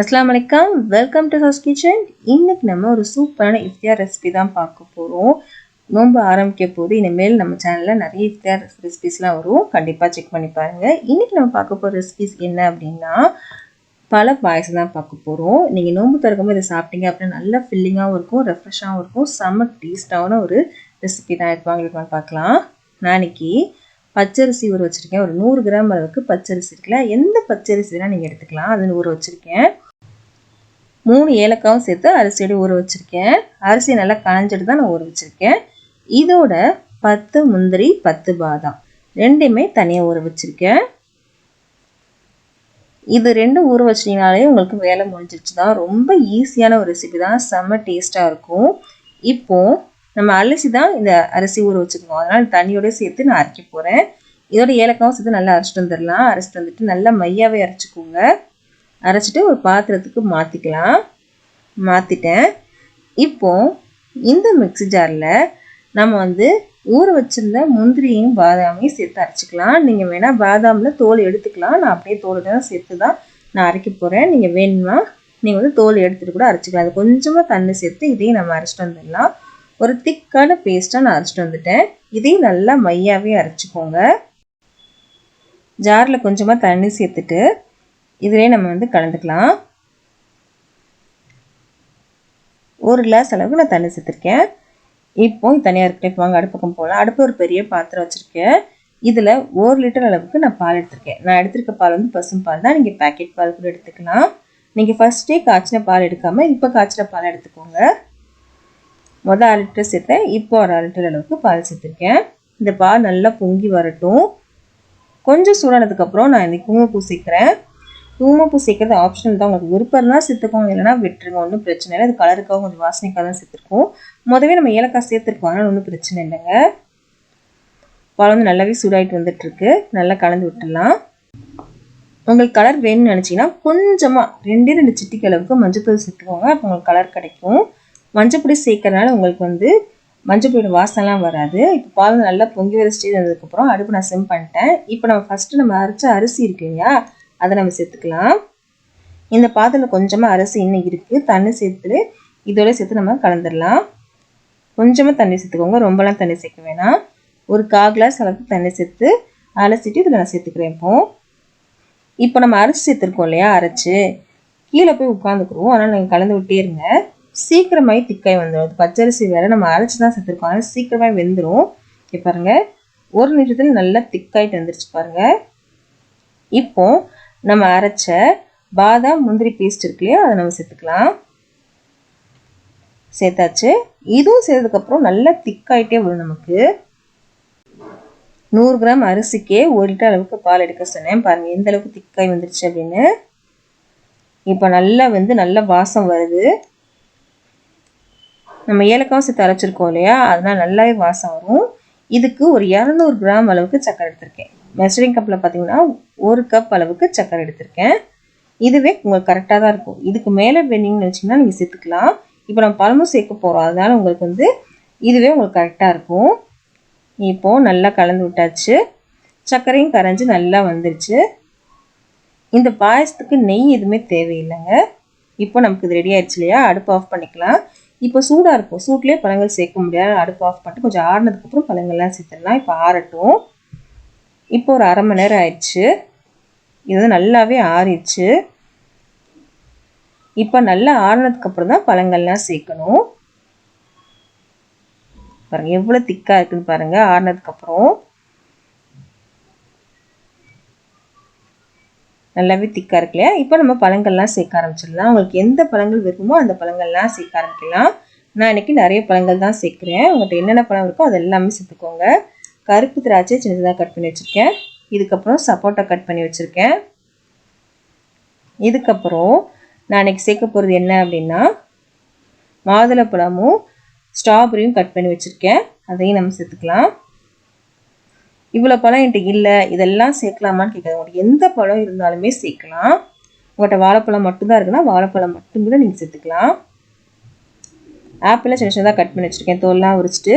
அஸ்லாம் வலைக்கம். Welcome to house kitchen இன்னைக்கு நம்ம ஒரு சூப்பரான இஃப்தியார் ரெசிபி தான் பார்க்க போகிறோம் நோன்பு ஆரம்பிக்க போது இனிமேல் நம்ம சேனலில் நிறைய இஃப்தியார் ரெசிபிஸ்லாம் வரும். கண்டிப்பாக செக் பண்ணி பாருங்கள் இன்றைக்கி நம்ம பார்க்க போகிற ரெசிபிஸ் என்ன அப்படின்னா பல பாயசம் தான் பார்க்க போகிறோம் நீங்கள் நோன்பு திறக்கும்போது இதை சாப்பிட்டீங்க அப்படின்னா நல்லா ஃபில்லிங்காகவும் இருக்கும் ரெஃப்ரெஷ்ஷாகவும் இருக்கும். செம்ம டேஸ்டான ஒரு ரெசிபி தான் எடுத்து வாங்கிருக்கோம்னு பார்க்கலாம். நான் பச்சரிசி ஊற வச்சுருக்கேன். ஒரு நூறு கிராம் அளவுக்கு பச்சரிசி இருக்குல்ல எந்த பச்சரிசி வேணால் நீங்கள் எடுத்துக்கலாம். அது ஊற வச்சுருக்கேன். மூணு ஏலக்காவும் சேர்த்து அரிசியோடு ஊற வச்சுருக்கேன். அரிசி நல்லா காஞ்சிட்டு தான் நான் ஊற வச்சுருக்கேன். இதோட பத்து முந்திரி பத்து பாதாம். ரெண்டுமே தனியாக ஊற வச்சுருக்கேன். இது ரெண்டும் ஊற வச்சிட்டிங்கனாலே உங்களுக்கு வேலை முடிஞ்சிருச்சு தான் ரொம்ப ஈஸியான ஒரு ரெசிபி தான். செம்ம டேஸ்ட்டாக இருக்கும். இப்போது நம்ம அரிசி தான் இந்த அரிசி ஊற வச்சுருக்கோம். அதனால் தண்ணியோட சேர்த்து நான் அரைக்க போகிறேன் இதோட ஏலக்காவும் சேர்த்து நல்லா அரைச்சிட்டு வந்துடலாம். அரைச்சிட்டு வந்துட்டு நல்லா மையாவே அரைச்சிக்கோங்க. அரைச்சிட்டு ஒரு பாத்திரத்துக்கு மாற்றிக்கலாம் மாற்றிட்டேன் இப்போது இந்த மிக்ஸி ஜாரில் நம்ம வந்து ஊற வச்சுருந்த முந்திரியும் பாதாமையும் சேர்த்து அரைச்சிக்கலாம். நீங்கள் வேணால் பாதாமில் தோல் எடுத்துக்கலாம். நான் அப்படியே தோல் தான் சேர்த்து தான் நான் அரைக்க போகிறேன் நீங்கள் வேணுமா நீங்கள் வந்து தோல் எடுத்துகிட்டு கூட அரைச்சிக்கலாம். அது கொஞ்சமாக தண்ணி சேர்த்து இதையும் நம்ம அரைச்சிட்டு வந்துடலாம். ஒரு திக்கான பேஸ்ட்டாக நான் அரைச்சிட்டு வந்துட்டேன். இதையும் நல்லா மையாவே அரைச்சிக்கோங்க. ஜாரில் கொஞ்சமாக தண்ணி சேர்த்துட்டு இதிலே நம்ம வந்து கலந்துக்கலாம். ஒரு கிளாஸ் அளவுக்கு நான் தண்ணி சேர்த்துருக்கேன். இப்போ தனியாக இருக்கட்டும் வாங்க அடுப்பு பக்கம் போகலாம் அடுப்பு ஒரு பெரிய பாத்திரம் வச்சுருக்கேன் இதில் ஒரு லிட்டர் அளவுக்கு நான் பால் எடுத்திருக்கேன். நான் எடுத்திருக்க பால் வந்து பசும் பால் தான். நீங்கள் பேக்கெட் பால் கூட எடுத்துக்கலாம். நீங்கள் ஃபஸ்ட்டே காய்ச்சின பால் எடுக்காமல் இப்போ காய்ச்சின பால் எடுத்துக்கோங்க. மொதல் அரை லிட்டர் சேர்த்தேன். இப்போ ஒரு அரை லிட்டர் அளவுக்கு பால் சேர்த்துருக்கேன். இந்த பால் நல்லா பொங்கி வரட்டும். கொஞ்சம் சூடானதுக்கப்புறம் நான் இந்த குங்குமப்பூ சேர்க்குறேன். குங்குமப்பூ சேர்க்கறது ஆப்ஷனல் தான். உங்களுக்கு விருப்பம் தான் சேர்த்துக்கோங்க இல்லைனா விட்டுருங்க. ஒன்றும் பிரச்சனை இல்லை. அது கலருக்காக கொஞ்சம் வாசனைக்காக தான் சேர்த்துருக்கோம் மொதவே நம்ம ஏலக்காய் சேர்த்துருக்கோம். அதனால் ஒன்றும் பிரச்சனை இல்லைங்க. பால் வந்து நல்லாவே சூடாகிட்டு வந்துட்டுருக்கு. நல்லா கலந்து விட்டுடலாம். உங்களுக்கு கலர் வேணும்னு நினச்சிங்கன்னா கொஞ்சமாக ரெண்டே ரெண்டு சிட்டிக்கு அளவுக்கு மஞ்சள் சேர்த்துக்கோங்க. அப்போ உங்களுக்கு கலர் கிடைக்கும். மஞ்சப்பொடி சேர்க்கறனால உங்களுக்கு வந்து மஞ்சப்பொடியோட வாசனைலாம் வராது. இப்போ பால் நல்லா பொங்கி வர ஸ்டேஜ் வந்ததுக்கப்புறம் அடுப்பு நான் சிம் பண்ணிட்டேன். இப்போ நம்ம ஃபஸ்ட்டு நம்ம அரைச்ச அரிசி இருக்கு இல்லையா அதை நம்ம சேர்த்துக்கலாம். இந்த பாத்திரத்தில் கொஞ்சமாக அரிசி இன்னும் இருக்குது தண்ணி சேர்த்து இதோட சேர்த்து நம்ம கலந்துடலாம். கொஞ்சமாக தண்ணி சேர்த்துக்கோங்க. ரொம்பலாம் தண்ணி சேர்க்க வேணாம். ஒரு கால் கிளாஸ் அளவுக்கு தண்ணி சேர்த்து அலசிட்டு இதில் நான் சேர்த்துக்கிறேன் இப்போது இப்போ நம்ம அரைச்சி சேர்த்துருக்கோம் இல்லையா? அரைச்சி. கீழே போய் உட்காந்துக்குருவோம் அதனால் நீங்கள் கலந்து விட்டே இருங்க. சீக்கிரமாகி திக்காய் வந்துடும் அது பச்சரிசி வேறு நம்ம அரைச்சி தான் சேர்த்துருக்கோம். அதனால் சீக்கிரமாக வெந்துடும் இப்போ பாருங்கள் ஒரு நிமிஷத்தில் நல்லா திக்காயிட்டு வந்துருச்சு பாருங்கள் இப்போது நம்ம அரைச்ச பாதாம் முந்திரி பேஸ்ட் இருக்கு இல்லையா அதை நம்ம சேர்த்துக்கலாம். சேர்த்தாச்சு. இதுவும் சேர்த்ததுக்கப்புறம் நல்லா திக்காயிட்டே வரும் நமக்கு. நூறு கிராம் அரிசிக்கே ஒரு லிட்டர் அளவுக்கு பால் எடுக்க சொன்னேன். பாருங்கள் எந்த அளவுக்கு திக்காய் வந்துருச்சு அப்படின்னு. இப்போ நல்லா வந்து நல்ல வாசம் வருது. நம்ம ஏலக்காவும் சேர்த்து அரைச்சிருக்கோம் இல்லையா அதனால் நல்லாவே வாசம் வரும். இதுக்கு ஒரு இரநூறு கிராம் அளவுக்கு சக்கரை எடுத்திருக்கேன். மெஷரிங் கப்பில் பார்த்தீங்கன்னா ஒரு கப் அளவுக்கு சக்கரை எடுத்திருக்கேன். இதுவே உங்களுக்கு கரெக்டாக தான் இருக்கும். இதுக்கு மேலே வேணுங்கன்னு வச்சிங்கன்னா நீங்கள் சேர்த்துக்கலாம். இப்போ நம்ம பழமும் சேர்க்க போகிறோம் அதனால் உங்களுக்கு வந்து இதுவே உங்களுக்கு கரெக்டாக இருக்கும். இப்போது நல்லா கலந்து விட்டாச்சு. சர்க்கரையும் கரைஞ்சி நல்லா வந்துருச்சு. இந்த பாயசத்துக்கு நெய் எதுவுமே தேவையில்லைங்க. இப்போ நமக்கு இது ரெடி ஆயிடுச்சு இல்லையா? அடுப்பு ஆஃப் பண்ணிக்கலாம். இப்போ சூடாக இருக்கும். சூட்லேயே பழங்கள் சேர்க்க முடியாது. அடுப்பு ஆஃப் பண்ணிட்டு கொஞ்சம் ஆறினதுக்கப்புறம் பழங்கள்லாம் சேர்த்துடலாம். இப்போ ஆறட்டும். இப்போ ஒரு அரை மணி நேரம் ஆயிடுச்சு. இது நல்லாவே ஆறிடுச்சு. இப்போ நல்லா ஆறினதுக்கப்புறம் தான் பழங்கள்லாம் சேர்க்கணும். பாருங்கள் எவ்வளோ திக்காக இருக்குன்னு பாருங்கள் ஆறினதுக்கப்புறம் நல்லாவே திக்காக இருக்கு இல்லையா? இப்போ நம்ம பழங்கள்லாம் சேர்க்க ஆரம்பிச்சிடலாம். உங்களுக்கு எந்த பழங்கள் விருப்பமோ அந்த பழங்கள்லாம் சேர்க்க ஆரம்பிக்கலாம். நான் இன்றைக்கி நிறைய பழங்கள் தான் சேர்க்குறேன். உங்கள்கிட்ட என்னென்ன பழம் இருக்கோ அது எல்லாமே சேர்த்துக்கோங்க. கருப்பு திராட்சை சின்னதாக கட் பண்ணி வச்சுருக்கேன். இதுக்கப்புறம் சப்போட்டா கட் பண்ணி வச்சுருக்கேன். இதுக்கப்புறம் நான் இன்றைக்கி சேர்க்க போகிறது என்ன அப்படின்னா மாதுளை பழமும் ஸ்ட்ராபெரியும் கட் பண்ணி வச்சுருக்கேன். அதையும் நம்ம சேர்த்துக்கலாம். இவ்வளோ பழம் என்கிட்ட இல்லை இதெல்லாம் சேர்க்கலாமான்னு கேட்குறது உங்களுக்கு எந்த பழம் இருந்தாலுமே சேர்க்கலாம். உங்கள்கிட்ட வாழைப்பழம் மட்டும்தான் இருக்குன்னா வாழைப்பழம் மட்டும் கூட நீங்கள் சேர்த்துக்கலாம். ஆப்பிளில் சின்ன சின்னதாக கட் பண்ணி வச்சுருக்கேன். தோல்லாம் உரிச்சிட்டு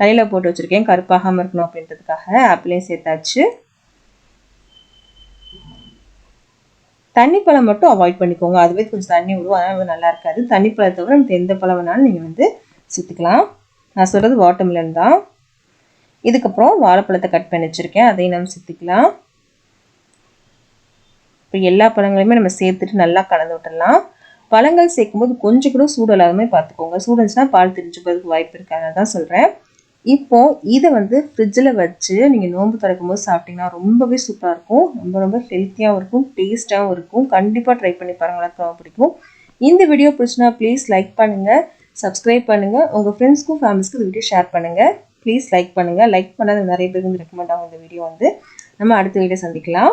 தலையில் போட்டு வச்சுருக்கேன். கருப்பாகாமல் இருக்கணும் அப்படின்றதுக்காக ஆப்பிளையும் சேர்த்தாச்சு. தண்ணி பழம் மட்டும் அவாய்ட் பண்ணிக்கோங்க. அதுவே கொஞ்சம் தண்ணி விடும். அதனால் நல்லா இருக்காது. தண்ணி பழத்தை விட நமக்கு எந்த பழம் வேணாலும் நீங்கள் வந்து சேர்த்துக்கலாம். நான் சொல்கிறது வாட்டர்மிலன் தான் இதுக்கப்புறம் வாழைப்பழத்தை கட் பண்ணி வச்சுருக்கேன். அதையும் நம்ம சேர்த்துக்கலாம் இப்போ எல்லா பழங்களையுமே நம்ம சேர்த்துட்டு நல்லா கலந்து விட்டுடலாம். பழங்கள் சேர்க்கும்போது கொஞ்சம் கூட சூடு இல்லாத மாதிரி பார்த்துக்கோங்க சூடுச்சுன்னா பால் திரிஞ்சு போகிறதுக்கு வாய்ப்பு இருக்காது. தான் சொல்கிறேன் இப்போ இதை வந்து ஃப்ரிட்ஜில் வச்சு நீங்கள் நோன்பு திறக்கும் போது சாப்பிட்டீங்கன்னா ரொம்பவே சூப்பராக இருக்கும். ரொம்ப ரொம்ப ஹெல்த்தியாகவும் இருக்கும். டேஸ்ட்டாகவும் இருக்கும். கண்டிப்பாக ட்ரை பண்ணி பாருங்கள் ரொம்ப பிடிக்கும். இந்த வீடியோ பிடிச்சினா ப்ளீஸ் லைக் பண்ணுங்கள் சப்ஸ்கிரைப் பண்ணுங்கள் உங்கள் ஃப்ரெண்ட்ஸ்க்கும் ஃபேமிலிஸ்க்கும் இந்த வீடியோ ஷேர் பண்ணுங்கள் ப்ளீஸ் லைக் பண்ணுங்கள் லைக் பண்ணாத நிறைய பேருக்கு வந்து ரெக்கமெண்ட் ஆகும் இந்த வீடியோ வந்து. நம்ம அடுத்த வீடியோ சந்திக்கலாம்.